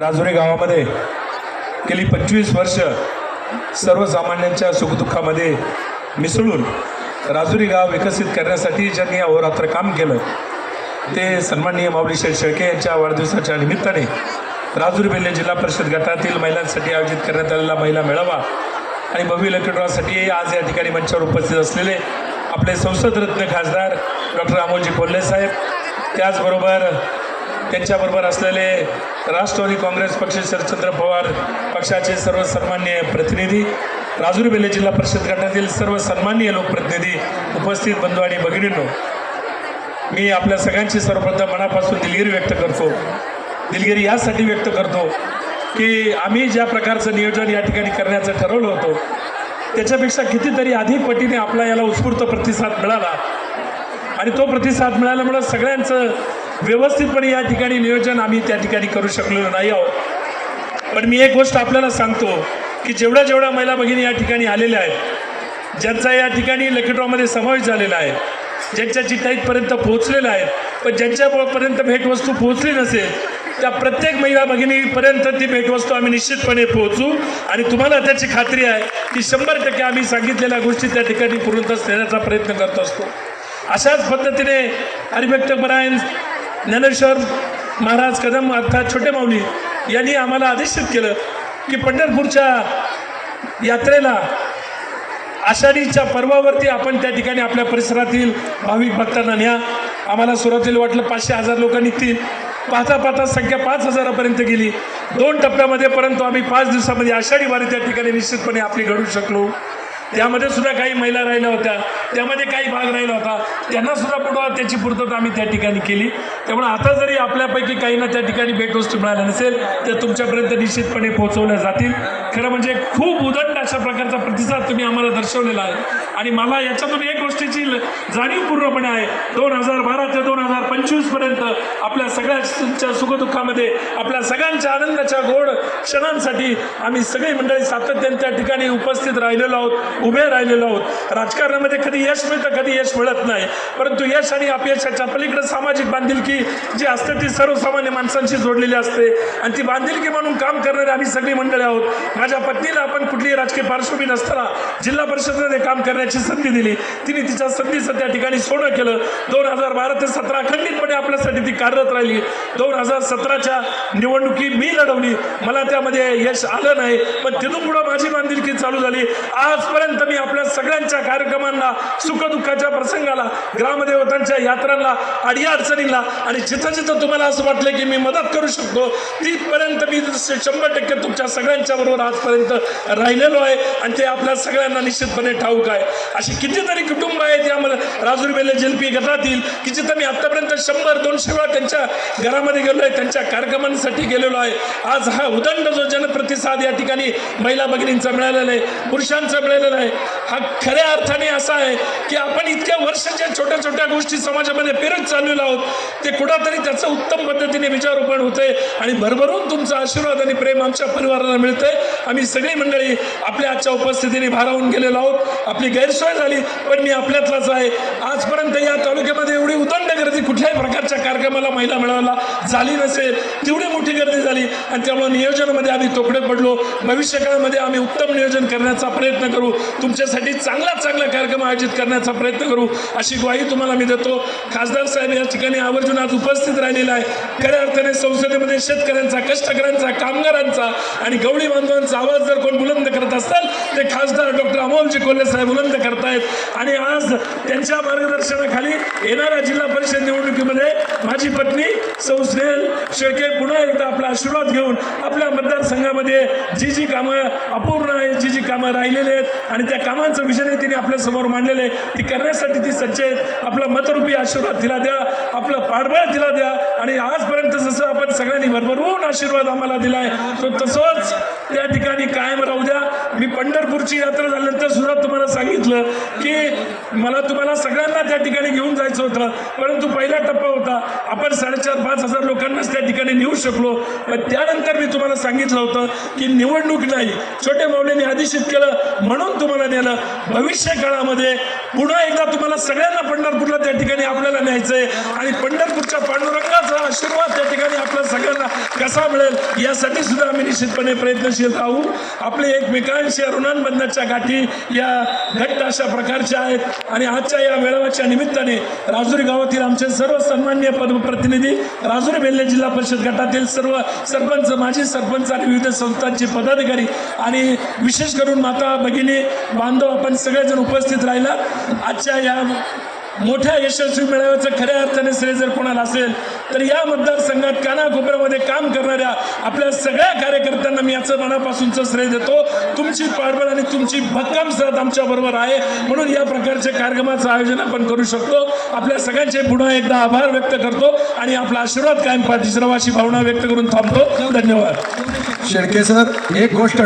राजुरी गावामध्ये गेली पंचवीस वर्ष सर्वसामान्यांच्या सुखदुःखामध्ये मिसळून राजुरी गाव विकसित करण्यासाठी ज्यांनी अहोरात्र काम केलं ते सन्माननीय माऊली शेठ शेळके यांच्या वाढदिवसाच्या निमित्ताने राजुरी बेल्ले जिल्हा परिषद गटातील महिलांसाठी आयोजित करण्यात आलेला महिला मेळावा आणि भव्य लक्ष्मीसाठी आज या ठिकाणी मंचावर उपस्थित असलेले आपले संसदरत्न खासदार डॉक्टर अमोलजी कोल्हे साहेब त्याचबरोबर त्यांच्याबरोबर असलेले राष्ट्रवादी काँग्रेस पक्ष शरदचंद्र पवार पक्षाचे सर्व सन्मान्य प्रतिनिधी राजुरी बेल्ले जिल्हा परिषद गटातील सर्व सन्मान्य लोकप्रतिनिधी उपस्थित बंधू आणि भगिनींनो मी आपल्या सगळ्यांची सर्वप्रथम मनापासून दिलगिरी व्यक्त करतो. दिलगिरी यासाठी व्यक्त करतो की आम्ही ज्या प्रकारचं नियोजन या ठिकाणी करण्याचं ठरवलं होतं त्याच्यापेक्षा कितीतरी अधिक पटीने आपला याला उत्स्फूर्त प्रतिसाद मिळाला. आणि तो प्रतिसाद मिळाल्यामुळं सगळ्यांचं व्यवस्थितपणे या ठिकाणी नियोजन आम्ही त्या ठिकाणी करू शकलेलो नाही आहोत. पण मी एक गोष्ट आपल्याला सांगतो की जेवढ्या जेवढ्या महिला भगिनी या ठिकाणी आलेल्या आहेत ज्यांचा या ठिकाणी लकीड्रॉमध्ये समावेश झालेला आहे ज्यांच्या चिठ्ठ्या इथपर्यंत पोहोचलेल्या आहेत पण ज्यांच्यापर्यंत भेटवस्तू पोहोचली नसेल त्या प्रत्येक महिला भगिनीपर्यंत ती भेटवस्तू आम्ही निश्चितपणे पोहोचू. आणि तुम्हाला त्याची खात्री आहे की शंभर टक्के आम्ही सांगितलेल्या गोष्टी त्या ठिकाणी पूर्णतच देण्याचा प्रयत्न करत असतो. अशाच पद्धतीने हरिभक्त परायण ज्ञानेश्वर महाराज कदम अर्थात छोटे माऊली यांनी आम्हाला आदेशित केलं की पंढरपूरच्या यात्रेला आषाढीच्या पर्वावरती आपण त्या ठिकाणी आपल्या परिसरातील भाविक भक्तांना न्या. आम्हाला सुरुवातीला वाटलं पाचशे हजार लोक निघतील. पाहता पाहता संख्या पाच हजारापर्यंत गेली. दोन टप्प्यामध्ये परंतु आम्ही पाच दिवसामध्ये आषाढी वारी त्या ठिकाणी निश्चितपणे आपली घडू शकलो. त्यामध्ये सुद्धा काही महिला राहिल्या होत्या. त्यामध्ये काही भाग राहिला होता. त्यांना सुद्धा पुढं त्याची पूर्तता आम्ही त्या ठिकाणी केली. त्यामुळे आता जरी आपल्यापैकी काहींना त्या ठिकाणी भेटवस्तू मिळाल्या नसेल तर तुमच्यापर्यंत निश्चितपणे पोहोचवल्या जातील. खरं म्हणजे खूप उदंड अशा प्रकारचा प्रतिसाद तुम्ही आम्हाला दर्शवलेला आहे. आणि मला याच्यातून एक गोष्टीची जाणीव पूर्णपणे आहे. दोन हजार बारा ते दोन पंचवीसपर्यंत आपल्या सगळ्यांच्या सुखदुःखामध्ये आपल्या सगळ्यांच्या आनंदाच्या गोड क्षणांसाठी आम्ही सगळी मंडळी सातत्याने त्या ठिकाणी उपस्थित राहिलेलो आहोत उभे राहिलेलो आहोत. राजकारणामध्ये कधी यश मिळतं कधी यश मिळत नाही. परंतु यश आणि अपयशाच्या पलीकडे सामाजिक बांधिलकी जी असते ती सर्वसामान्य माणसांशी जोडलेली असते. आणि ती बांधिलकी म्हणून काम करणारे आम्ही सगळी मंडळी आहोत. माझ्या पत्नीला आपण कुठलीही राजकीय पार्श्वभूमी नसताना जिल्हा परिषदेमध्ये काम करण्याची संधी दिली. तिने तिच्या संधीचं त्या ठिकाणी सोनं केलं. दोन हजार बारा ते सतरा खंडित अखंडितपणे आपल्यासाठी ती कार्यरत राहिली. दोन हजार सतराच्या निवडणुकी मी लढवली. मला त्यामध्ये यश आलं नाही. पण तिथून पुढं माझी बांधिलकी चालू झाली. आजपर्यंत मी आपल्या सगळ्यांच्या कार्यक्रमांना सुखदुःखाच्या प्रसंगाला ग्रामदेवतांच्या यात्रांना अडीअडचणींना आणि जिथं जिथं तुम्हाला असं वाटलं की मी मदत करू शकतो तिथपर्यंत मी शंभर टक्के तुमच्या सगळ्यांच्या बरोबर आजपर्यंत राहिलेलो आहे आणि ते आपल्या सगळ्यांना निश्चितपणे ठाऊक आहे. अशी कितीतरी कुटुंब आहेत यामध्ये राजूर बेले जिलपी गटातील की जिथं मी आतापर्यंत शंभर दोनशे वेळा त्यांच्या घरामध्ये गेलो आहे त्यांच्या कार्यक्रमांसाठी गेलेलो आहे. आज हा उदंड जो जनप्रतिसाद या ठिकाणी महिला भगिनींचा मिळालेला आहे पुरुषांचा मिळालेला आहे हा खऱ्या अर्थाने असा आहे की आपण इतक्या वर्षाच्या छोट्या छोट्या गोष्टी समाजामध्ये पेरत चाललेलो आहोत ते कुठंतरी त्याचं उत्तम पद्धतीने विचारोपण होते आणि भरभरून तुमचा आशीर्वाद आणि प्रेम आमच्या परिवाराला मिळतंय. आम्ही सगळी मंडळी आपल्या आजच्या उपस्थितीने भारावून गेलेलो आहोत. आपली गैरसोय झाली पण मी आपल्यातलाच आहे. आजपर्यंत या तालुक्यामध्ये एवढी उदंड गर्दी कुठल्याही प्रकारच्या कार्यक्रमाला महिला मेळाव्याला झाली नसेल तेवढी मोठी गर्दी झाली. आणि त्यामुळे नियोजनामध्ये आम्ही तोकडे पडलो. भविष्यकाळामध्ये आम्ही उत्तम नियोजन करण्याचा प्रयत्न करू. तुमच्यासाठी चांगला चांगला कार्यक्रम आयोजित करण्याचा प्रयत्न करू. अशी ग्वाही तुम्हाला मी देतो. खासदार साहेब या ठिकाणी आवर्जून आज उपस्थित राहिलेला आहे. खऱ्या अर्थाने संसदेमध्ये शेतकऱ्यांचा कष्टकऱ्यांचा कामगारांचा आणि गवळी बांधवांचा आवाज जर कोण बुलंद करत असताल ते खासदार डॉक्टर अमोलजी कोल्हे साहेब बुलंद करतायत. आणि आज त्यांच्या मार्गदर्शनाखाली येणाऱ्या जिल्हा परिषद पत्नी संस्नेल शेळके पुन्हा एकदा आपला आशीर्वाद घेऊन आपल्या मतदारसंघामध्ये जी जी कामं अपूर्ण आहेत जी जी कामं राहिलेली आहेत आणि त्या कामांचं विषय तिने आपल्यासमोर मांडलेले ती करण्यासाठी ती सज्ज आहेत. आपला मतरूपी आशीर्वाद तिला द्या आपलं पाठबळ तिला द्या आणि आजपर्यंत जसं आपण सगळ्यांनी भरभरून आशीर्वाद आम्हाला दिला आहे तो तसंच त्या ठिकाणी कायम राहू मी पंढरपूरची यात्रा झाल्यानंतर सुद्धा तुम्हाला सांगितलं की मला तुम्हाला सगळ्यांना त्या ठिकाणी घेऊन जायचं होतं. परंतु पहिला टप्पा होता. आपण साडेचार पाच हजार लोकांनाच त्या ठिकाणी नेऊ शकलो. पण त्यानंतर मी तुम्हाला सांगितलं होतं की निवडणूक नाही. छोटे माऊलींनी आदेशित केलं. म्हणून तुम्हाला नेलं. भविष्य काळामध्ये पुन्हा एकदा तुम्हाला सगळ्यांना पंढरपूरला त्या ठिकाणी आपल्याला न्यायचंय. आणि पंढरपूरच्या पांडुरंग आशीर्वाद त्या ठिकाणी आपल्या सगळ्यांना कसा मिळेल यासाठी सुद्धा आम्ही निश्चितपणे प्रयत्नशील राहू. आपले एकमेकांशी ऋणांबंधाच्या गाठी या घट्ट अशा प्रकारच्या आहेत. आणि आजच्या या मेळाव्याच्या निमित्ताने राजुरी गावातील आमचे सर्व सन्मान्य पदप्रतिनिधी राजुरी बेल्ले जिल्हा परिषद गटातील सर्व सरपंच माजी सरपंच आणि विविध संस्थांचे पदाधिकारी आणि विशेष करून माता भगिनी बांधव आपण सगळेजण उपस्थित राहिला आजच्या या मोठ्या यशस्वी मेळाव्याचं खऱ्या अर्थाने श्रेय जर कोणाला असेल तर या मतदारसंघात कानाकोपऱ्यामध्ये काम करणाऱ्या आपल्या सगळ्या कार्यकर्त्यांना मी याचं मनापासूनचं श्रेय देतो. तुमची पाठबळ आणि तुमची भक्कम साथ आमच्या बरोबर आहे. म्हणून या प्रकारच्या कार्यक्रमाचं आयोजन आपण करू शकतो. आपल्या सगळ्यांचे पुन्हा एकदा आभार व्यक्त करतो आणि आपला आशीर्वाद कायम पाठीशी राहावा अशी भावना व्यक्त करून थांबतो. धन्यवाद. शेळके सर एक गोष्ट